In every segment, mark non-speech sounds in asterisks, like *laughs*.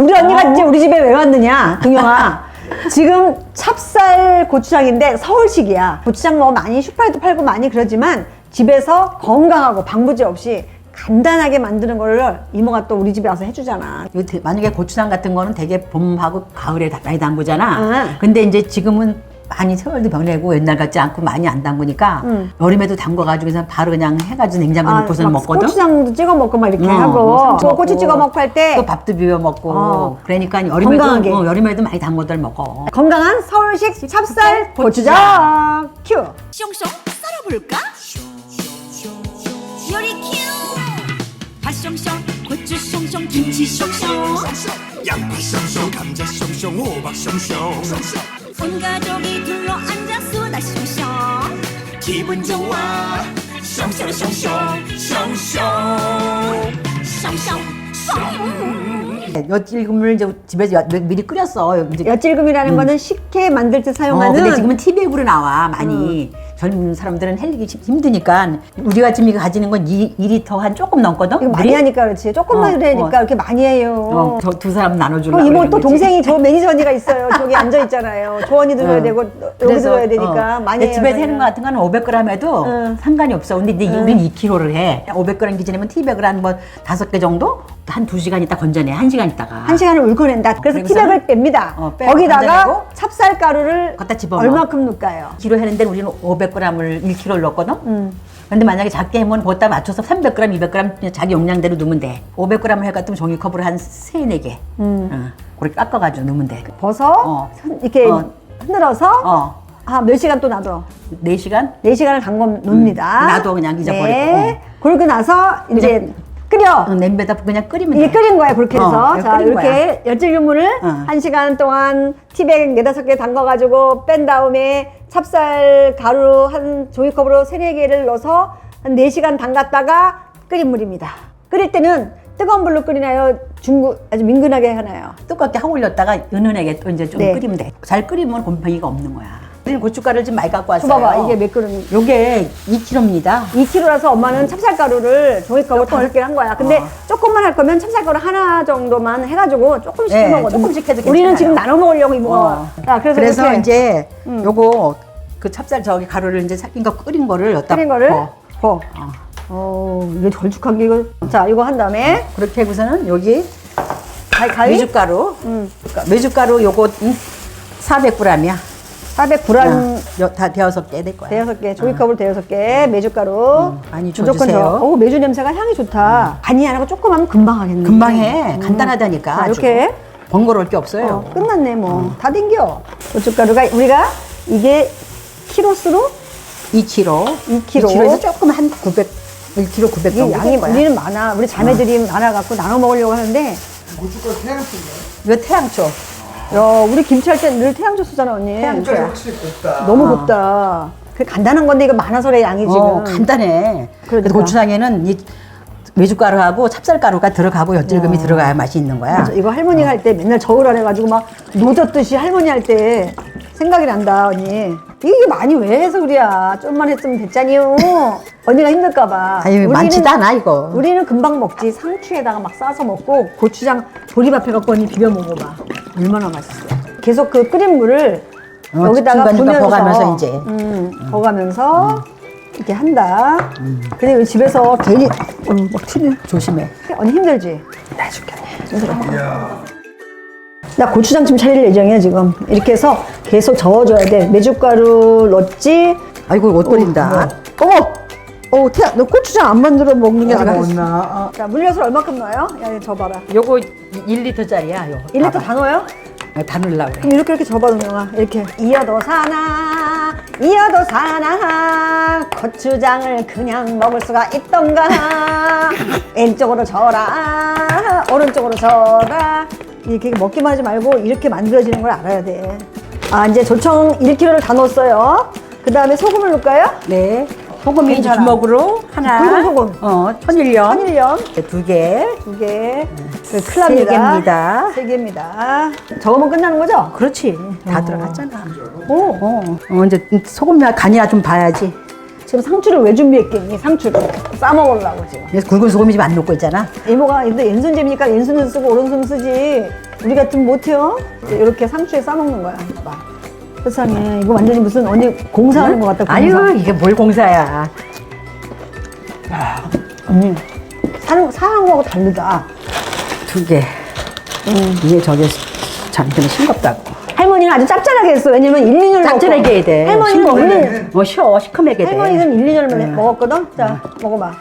우리 언니가 이제 우리 집에 왜 왔느냐, 동영아. *laughs* 지금 찹쌀 고추장인데 서울식이야. 고추장 뭐 많이 슈퍼에도 팔고 많이 그러지만 집에서 건강하고 방부제 없이 간단하게 만드는 거를 이모가 또 우리 집에 와서 해주잖아. 이거 대- 만약에 고추장 같은 거는 되게 봄하고 가을에 다- 많이 담그잖아. 아. 근데 이제 지금은 많이 세월도 변하고 옛날 같지 않고 많이 안 담그니까 음. 여름에도 담궈가지고 그냥 바로 그냥 해가지고 냉장고에 넣고서 막 먹거든. 고추장도 찍어 먹고 막 이렇게 어, 하고 뭐 고추 찍어 먹고 할 때 또 밥도 비벼 먹고. 어. 그러니까 여름에도 건강하게. 어, 여름에도 많이 담궈들 먹어. 건강한 서울식 찹쌀 고추장 큐. 숑숑 썰어볼까? 요리 큐! 팥숑숑, 고추 숑숑, 김치 숑숑 양파 숑숑 감자 숑숑 호박 숑숑 온 가족이 둘러 앉아 수다 숑숑 기분 좋아. 숑숑 숑숑 숑숑 숑숑 엿질금을 이제 집에서 엿- 미리 끓였어. 이제 엿질금이라는 거는 식혜 만들 때 어, 사용하는 근데 지금은 TV앱으로 나와 많이 젊은 사람들은 헬기 힘드니까 우리가 지금 이거 가지는 건 2, 2리터 한 조금 넘거든. 이거 많이 물이? 하니까 그렇지. 조금만 어, 그러니까 어. 이렇게 많이 해요. 어, 저 두 사람 나눠주려고 그럼 이모 그러는 또 거지. 동생이 저 *laughs* 매니저 언니가 있어요. 저기 앉아 있잖아요. 저 언니 들어야 어. 되고 여기 그래서, 들어야 되니까 어, 많이 근데 해요. 집에서. 해는 거 같은 거는 500g 해도 응. 상관이 없어. 근데 이제 우리는 2kg를 해. 500g 기준이면 티백을 한뭐 다섯 개 정도 한 두 시간 있다 건져내. 한 시간 있다가. 한 시간을 울고낸다. 그래서 티백을 뺍니다. 어, 빼고 거기다가 건져내고 찹쌀가루를 갖다 집어넣어. 얼마큼 넣을까요? 키로 했는데 우리는 500g을 1kg를 넣거든. 음. 근데 만약에 작게 하면 그것다 맞춰서 300g, 200g 그냥 자기 용량대로 넣으면 돼. 500g을 해가지고 종이컵으로 한 3, 4개. 응. 그렇게 깎아가지고 넣으면 돼. 버섯 어. 흔- 이렇게 어. 흔들어서 어. 아, 몇 시간 또 놔둬. 4시간? 4시간을 담궈 놓습니다. 음. 놔둬 그냥 잊어버리고. 네. 그러고 나서 이제 끓여. 응, 냄비에다 그냥 끓이면 이게 돼. 끓인 거야 그렇게 어, 해서 이거 자 끓인 이렇게 엿질유물을 어. 한 시간 동안 티백 네다섯 개 담가가지고 뺀 다음에 찹쌀 가루 한 종이컵으로 세네 개를 넣어서 한 네 시간 담갔다가 끓인 물입니다. 끓일 때는 뜨거운 불로 끓이나요? 중구 아주 민근하게 하나요? 두껍게 하고 올렸다가 은은하게 또 이제 좀 네. 끓이면 돼. 잘 끓이면 곰팡이가 없는 거야. 우리는 고춧가루를 좀 많이 갖고 왔어요. 줘봐봐 이게 몇 그릇? 요게 2kg입니다. 2kg라서 엄마는 찹쌀가루를 종이컵으로 다섯 개를 한 거야. 근데 어. 조금만 할 거면 찹쌀가루 하나 정도만 해가지고 조금씩 네, 해 먹거든. 조금씩 해도 우리는 괜찮아요. 지금 나눠 먹으려고 이모가. 어. 자, 그래서, 그래서 이제 요거 그 찹쌀 저기 가루를 이제 삭힌 거 끓인 거를 여기다 끓인 거를. 버. 어, 이게 걸쭉한 게 이거. 자, 이거 한 다음에 그렇게 하고서는 여기 가, 가위 메주가루 음. 메주가루 요거 400g이야. 400g 다 대여섯 개 될 거야. 대여섯 개, 종이컵으로 대여섯 개, 메주가루. 음, 많이 무조건 줘주세요. 저. 오, 메주 냄새가 향이 좋다. 간이 안 하고 조금 하면 금방 하겠네. 금방 해. 간단하다니까. 자, 아주. 이렇게. 번거로울 게 없어요. 어, 끝났네, 뭐. 다 땡겨. 고춧가루가 우리가 이게 키로수로 2kg. 2kg. 2kg에서 조금 한 900, 1kg 900 이게 정도 양이 될 거야. 우리는 많아. 우리 자매들이 많아갖고 나눠 먹으려고 하는데, 이거 태양초. 야, 우리 김치 할 때 늘 태양초 쓰잖아, 언니. 태양초야. 확실히 곱다. 너무 곱다. 그 간단한 건데 이거 많아서래 양이 지금. 어, 간단해. 그러니까. 고추장에는 이 메주가루하고 찹쌀가루가 들어가고 엿질금이 들어가야 맛이 있는 거야. 맞아. 이거 할머니가 할 때 맨날 저울 안 해가지고 막 노젓듯이 할머니 할 때 생각이 난다 언니. 이게 많이 왜 해서 그래야 좀만 했으면 됐잖니요. *laughs* 언니가 힘들까봐. 아유, 많지도 않아, 이거. 우리는 금방 먹지. 상추에다가 막 싸서 먹고 고추장 보리밥 해갖고 언니 비벼 먹어봐. 얼마나 맛있어. 계속 그 끓인 물을 어, 여기다가 중간중간 부면서 버가면서 이제. 음, 버가면서 이렇게 한다. 근데 이거 집에서 괜히 어, 막 튀네. 조심해. 언니 힘들지? 나 죽겠네. 이야. 나 고추장찜 차릴 예정이야 지금 이렇게 해서 계속 저어줘야 돼 메주가루 넣었지 아이고, 옷 버린다. 어머 어 태야 너 고추장 안 만들어 먹는 게 아니라 못나. 자 물엿을 얼마큼 넣어요? 야 이거 접어라 요거 1리터짜리야, 요. 1리터 다 넣어요? 다 넣으려고 그래. 그럼 이렇게 이렇게 접어 놓아 이렇게 이어도 사나 이어도 사나 고추장을 그냥 먹을 수가 있던가 왼쪽으로 저라 오른쪽으로 저라 이렇게 먹기만 하지 말고 이렇게 만들어지는 걸 알아야 돼 아 이제 조청 1kg를 다 넣었어요 그 다음에 소금을 넣을까요? 네. 소금이 괜찮아. 주먹으로 하나. 굵은 소금. 어, 천일염. 한일염 두 개. 두개 그세 클랍니다 개입니다. 세 개입니다 저거면 끝나는 거죠? 그렇지. 다 들어갔잖아. 오 어, 어, 이제 소금 간이나 좀 봐야지. 지금 상추를 왜 준비했겠니? 상추를 싸먹으려고 지금. 그래서 굵은 소금이 좀안 녹고 있잖아. 이모가 근데 재미니까 왼손을 쓰고 오른손 쓰지. 우리 같으면 못해요. 이렇게 상추에 싸먹는 거야. 봐. 세상에 이거 완전히 무슨 언니 공사하는 것 같다. 공사. 아유 이게 뭘 공사야. 언니 사는 사는 거하고 다르다. 두 개. 이게 저게 잠들면 싱겁다고. 할머니는 아주 짭짤하게 했어. 왜냐면 1, 2년을 짭짤하게 해야 돼. 할머니는 싱거워. 1, 어 쉬어 돼. 할머니는 1, 2년을 먹었거든. 자 먹어봐.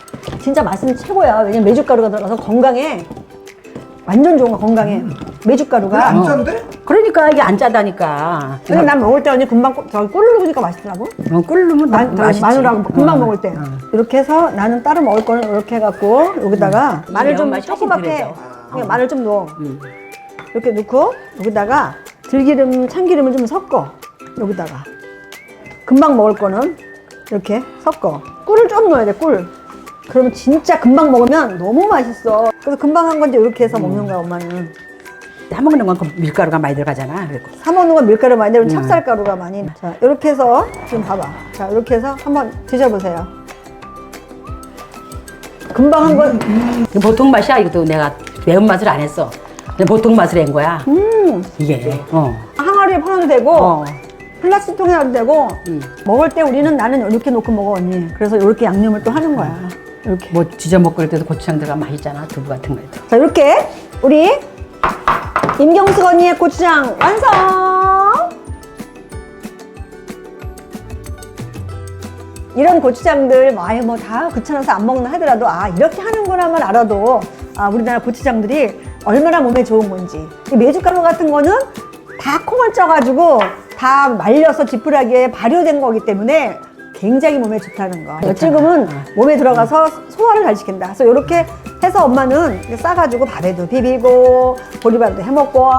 진짜 맛은 최고야. 왜냐면 메주가루가 들어가서 건강에 완전 좋은 거 건강에 메주가루가. 안 짠데? 그러니까 이게 안 짜다니까. 근데 난 먹을 때 언니 금방 꿀- 저기 꿀을 넣으니까 맛있더라고. 어, 끓으면 마, 마, 맛있지. 마늘하고 금방 어, 먹을 때 어. 이렇게 해서 나는 따로 먹을 거는 이렇게 해갖고 여기다가 마늘 좀 매운맛이 조그맣게 그냥 마늘 좀 넣어 음. 이렇게 넣고 여기다가 들기름 참기름을 좀 섞어 여기다가 금방 먹을 거는 이렇게 섞어 꿀을 좀 넣어야 돼 꿀 그러면 진짜 금방 먹으면 너무 맛있어 그래서 금방 한 건데 이렇게 해서 먹는 거야 엄마는 사 먹는 건 그 밀가루가 많이 들어가잖아. 그리고 사 먹는 건 밀가루 많이 들면 찹쌀가루가 많이 자 이렇게 해서 지금 봐봐 자 이렇게 해서 한번 드셔보세요 금방 한 건 이거 보통 맛이야. 이것도 내가 매운 맛을 안 했어. 그냥 보통 맛을 한 거야. 음, 이게. 어. 항아리에 퍼도 되고 어. 플라스틱 통에 놔도 되고 음. 먹을 때 우리는 나는 이렇게 놓고 먹어 언니 그래서 이렇게 양념을 또 하는 거야 이렇게 뭐 지져 그럴 때도 고추장 들어가면 맛있잖아. 두부 같은 거에도. 자 이렇게 우리 임경숙 언니의 고추장 완성! 이런 고추장들 뭐 아예 뭐 다 귀찮아서 안 먹나 하더라도 아 이렇게 하는구나만 알아도 아 우리나라 고추장들이 얼마나 몸에 좋은 건지. 이 메주가루 같은 거는 다 콩을 쪄가지고 다 말려서 지푸라기에 발효된 거기 때문에 굉장히 몸에 좋다는 거. 지금은 몸에 들어가서 소화를 잘 시킨다. 그래서 이렇게 해서 엄마는 싸가지고 밥에도 비비고 보리밥도 해 먹고.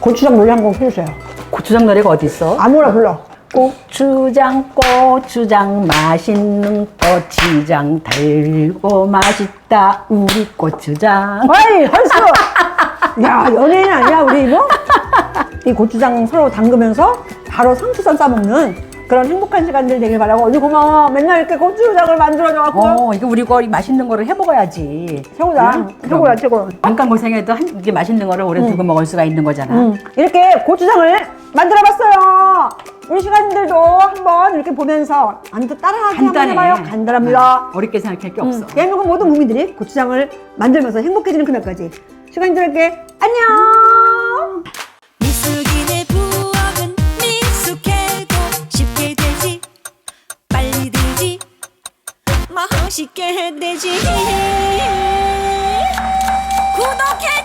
고추장 노래 한곡 해주세요. 고추장 노래가 어디 있어? 아무나 불러. 고추장 고추장 맛있는 고추장 달고 맛있다 우리 고추장 어이, 헐수! 야, 연예인 아니야, 우리 이모? 이 고추장 서로 담그면서 바로 상추쌈 싸먹는 그런 행복한 시간들 되길 바라고. 언니 고마워. 맨날 이렇게 고추장을 만들어줘갖고. 어 이거 우리 거 맛있는 거를 해 먹어야지 최고다. 응? 최고야, 최고. 잠깐 고생해도 한 이게 맛있는 거를 오래 두고 먹을 수가 있는 거잖아 음, 이렇게 고추장을 만들어봤어요. 우리 시간들도 한번 이렇게 보면서 안도 따라하기 한번 간단해 해봐요. 간단합니다. 응, 어렵게 생각할 게 없어 대한민국 모든 국민들이 고추장을 만들면서 행복해지는 그날까지. 시간들에게 안녕! 맛있게 되지. 구독해